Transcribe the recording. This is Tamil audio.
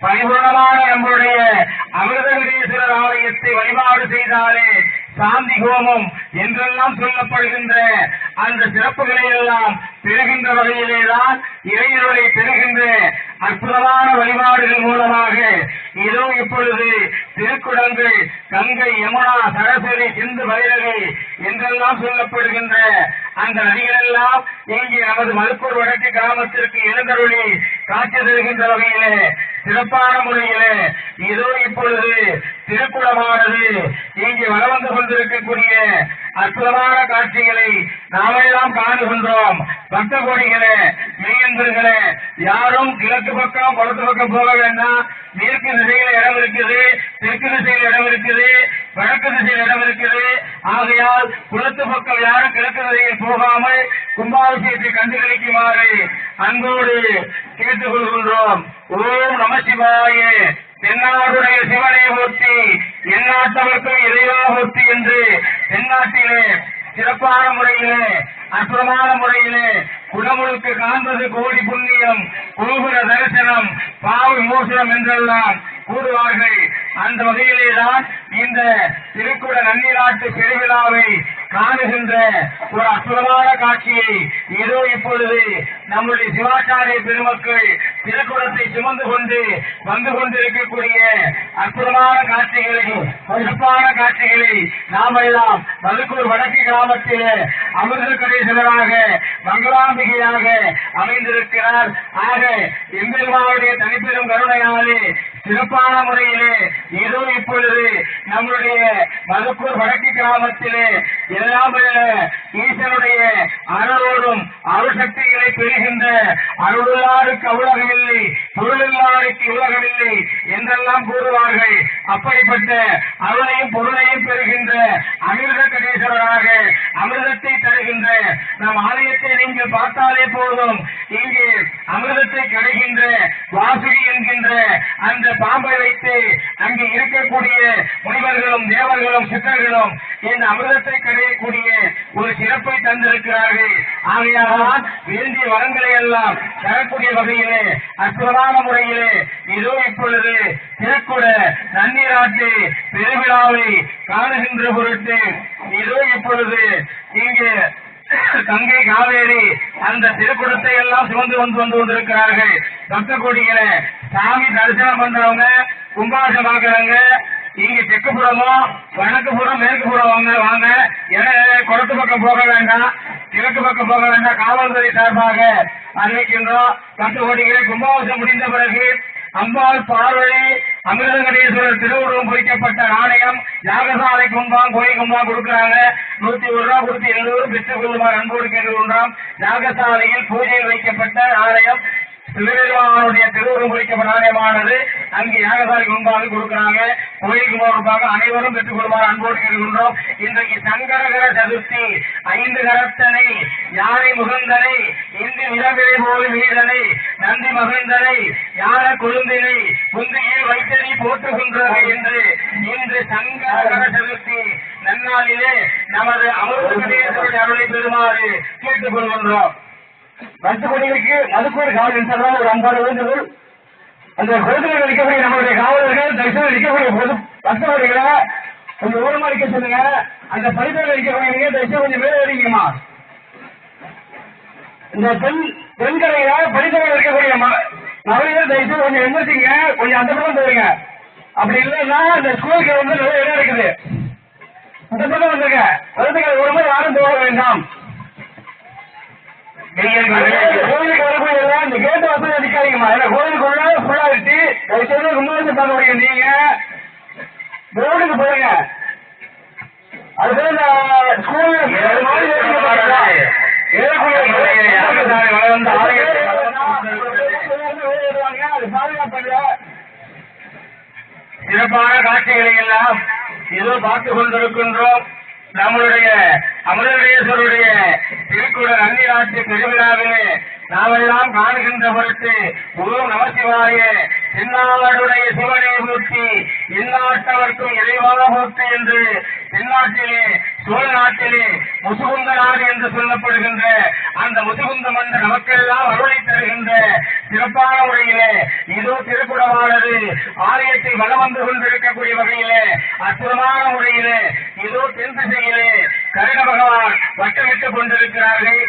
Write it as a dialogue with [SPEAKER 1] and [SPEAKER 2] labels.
[SPEAKER 1] பரிபூர்ணமான நம்முடைய அமிர்தகிரீஸ்வரர் ஆலயத்தை வழிபாடு செய்தாலே சாந்தி ஹோமம் என்றெல்லாம் சொல்லப்படுகின்ற அந்த சிறப்புகளை எல்லாம் பெறுகின்ற வகையிலேதான் இறைவனை பெறுகின்ற அற்புதமான வழிபாடுகள் மூலமாக இதோ இப்பொழுது திருக்குடங்கு கங்கை யமுனா சரஸ்வதி சிந்து பைரவி என்றெல்லாம் சொல்லப்படுகின்ற அந்த நதிகளெல்லாம் இங்கே நமது மதுக்கூர் வடக்கு கிராமத்திற்கு எழுந்தருளி காட்சி தருகின்ற வகையிலே சிறப்பான முறையிலே இதோ இப்பொழுது திருக்குளமானது இங்கே வர வந்து கொண்டிருக்கக்கூடிய அற்புதமான காட்சிகளை நாமெல்லாம் காணுகின்றோம். பக்த கோடிகளே நண்பர்களே யாரும் கிழக்கு பக்கம் வலது பக்கம் போக வேண்டாம். மேற்கு திசையில இடம் இருக்குது தெற்கு திசையில் இடம் இருக்குது வடக்கு திசையில் இடம் இருக்குது ஆகையால் குளத்து பக்கம் யாரும் கிழக்கு திசையில் போகாமல் கும்பாபிஷேகத்தை கண்டுகளிக்குமாறு அன்போடு கேட்டுக் கொள்கின்றோம் ஓம் நம சிவாய. தென்னாடுடைய சிவனை மூர்த்தி எந்நாட்டவர்க்கும் இறைவா மூர்த்தி என்று தென்னாட்டிலே சிறப்பான முறையிலே அற்புதமான முறையிலே குடமுழுக்கு காண்பது கோடி புண்ணியம் கோபுர தரிசனம் பாவ விமோசனம் என்றெல்லாம் கூறுவார்கள். அந்த வகையிலேதான் இந்த திருக்குட நன்னீராட்டு பெருவிழாவை காணுகின்ற ஒரு அற்புதமான காட்சியை ஏதோ இப்பொழுது நம்முடைய சிவாச்சாரிய பெருமக்கள் திருக்குடத்தை சுமந்து கொண்டு வந்து கொண்டிருக்கக்கூடிய அற்புதமான காட்சிகளை சிறப்பான காட்சிகளை நாம் எல்லாம் மதுக்கூர் வடக்கு கிராமத்தில் அமிர்த கணேசனராக மங்களாம்பிகையாக அமைந்திருக்கிறார். ஆக எம்பெருமாவுடைய தனிப்பெரும் கருணையாலே சிறப்பான முறையிலே இதோ இப்பொழுது நம்முடைய மதுக்கூர் வடக்கு கிராமத்திலே எல்லாம் ஈசனுடைய அருளோடும் அருசக்திகளை பெறுகின்ற அருளாருக்கு அவுலகமில்லை பொருளில்லாருக்கு உலகமில்லை என்றெல்லாம் கூறுவார்கள். அப்படிப்பட்ட அருளையும் பொருளையும் பெறுகின்ற அமிர்த கணேஸ்வரராக அமிர்தத்தை தருகின்ற நம் ஆலயத்தை நீங்கள் பார்த்தாலே போதும். இங்கே அமிர்தத்தை கிடைக்கின்ற வாசுகி என்கின்ற அந்த பாம்பை வைத்து அங்கே இருக்கக்கூடிய முனிவர்களும் தேவர்களும் சித்தர்களும் இந்த அமிர்தத்தை கடையக்கூடிய ஒரு சிறப்பை தந்திருக்கிறார்கள். ஆகையால் வேண்டிய வரங்களை எல்லாம் தரக்கூடிய வகையிலே அற்புதமான முறையிலே இதோ இப்பொழுது திருக்குட நன்னீராட்டு பெருவிழாவை காணுகின்ற பொருட்டு இதோ இப்பொழுது இங்கே கங்கை காவேரி அந்த திருக்குடத்தை எல்லாம் சுமந்து வந்து வந்து கொண்டிருக்கிறார்கள். பக்த கோடிகளை சாமி தரிசனம் பண்றவங்க கும்பாசம் பாக்குறவங்க இங்க தெற்கு புறமும் வடக்கு புறம் மேற்கு புறம் வாங்க வாங்க. என குளத்து பக்கம் போக வேண்டாம். கிழக்கு பக்கம் போக வேண்டாம். காவல்துறை சார்பாக அறிவிக்கின்றோம். பத்து கோடிகளை கும்பாபிஷேகம் முடிந்த பிறகு அம்பாள் பார்வதி அமிர்தகடேஸ்வரர் திருவுருவம் பொறிக்கப்பட்ட நாணயம் யாகசாலை கும்பம் கோயில் கும்பம் கொடுக்குறாங்க. நூத்தி ஒரு ரூபா கொடுத்து எழுநூறு பெற்றுக் கொள்ளுமாறு அன்போடு கேட்டுக்கொண்டோம் யாகசாலையில் பூஜையில் வைக்கப்பட்ட நாணயம் திருவிழாவுடைய திருவுருவம் பொறிக்கப்பட்ட நாணயமானது அங்கு யாகசாலைக்கு முன்பாக கொடுக்கிறாங்க. கோயிலுக்கு முன்பாக அனைவரும் பெற்றுக் கொள்வார் அன்போடு கேட்டுக்கொண்டோம் இன்றைக்கு சங்கரகர சதுர்த்தி ஐந்து கரத்தனை யானை முகந்தனை இந்து நிலவிலை போல் வீரனை நந்தி மகிழ்ந்தனை யான கொழுந்தினை குந்தியில் வைத்தறி போற்றுகின்றது என்று இன்று சங்கரகர சதுர்த்தி நன்னாளிலே நமது அமிர்தேஸ்வருடைய அருளை பெறுமாறு கேட்டுக் கொள்கின்றோம் பத்து அதுக்கு ஒரு காவல் சென்றால் ஒரு அன்பான வேண்டுகோள் அந்த குளத்தில் இருக்கக்கூடிய நம்மளுடைய காவலர்கள் தரிசனம் இருக்கக்கூடிய பொது பக்தவர்களை கொஞ்சம் ஓரமா இருக்க சொல்லுங்க. அந்த பரிசோதனை இருக்கக்கூடிய நீங்க தரிசனம் கொஞ்சம் மேலே வரீங்கம்மா இந்த பெண் பெண்களைய பரிசோதனை இருக்கக்கூடிய மகளிர் தயவுசெய்து கொஞ்சம் எந்திரிச்சிங்க கொஞ்சம் அந்த பக்கம் போயிருங்க. அப்படி இல்லைன்னா இந்த ஸ்கூலுக்கு வந்து நிறைய இடம் இருக்குது. இந்த பக்கம் வந்துருங்க. குழந்தைகள் ஒரு முறை யாரும் போக வேண்டாம். கோயிலுக்கு வரக்கூடிய எல்லாம் இந்த கேட்டு வசதி அடிக்காதீங்கம்மா ஏன்னா கோயிலுக்குள்ள ஃபுல்லா இருக்கு. தயவுசெய்து கும்பாபிஷேகம் பார்க்க முடியும் நீங்க. ரோடுக்கு போயிருங்க. அது இந்த ஸ்கூல் சிறப்பான காட்சிகளை எல்லாம் ஏதோ பார்த்து கொண்டிருக்கின்றோம். நம்மளுடைய அமிர்தேஸ்வருடைய திருக்குட நன்னிராட்சி பெருவிழாவிலே நாமெல்லாம் காணுகின்ற பொருட்டு ஓம் நமசிவாய தென்னாடுடைய சிவனை மூர்த்தி இந்நாட்டவர்க்கும் இறைவாக மூர்த்தி என்று தென்னாட்டிலே சோழ நாட்டிலே முசுகுந்த நாடு என்று சொல்லப்படுகின்ற அந்த முதுகுந்த மன்ற நமக்கெல்லாம் அருளை தருகின்ற சிறப்பான முறையிலே இதோ திருக்குடமானது ஆலயத்தை வளம் வந்து கொண்டிருக்கக்கூடிய வகையிலே அற்புதமான முறையிலே இதோ தென் திசையிலே கருண பகவான் வட்டமிட்டுக் கொண்டிருக்கிறார்கள்.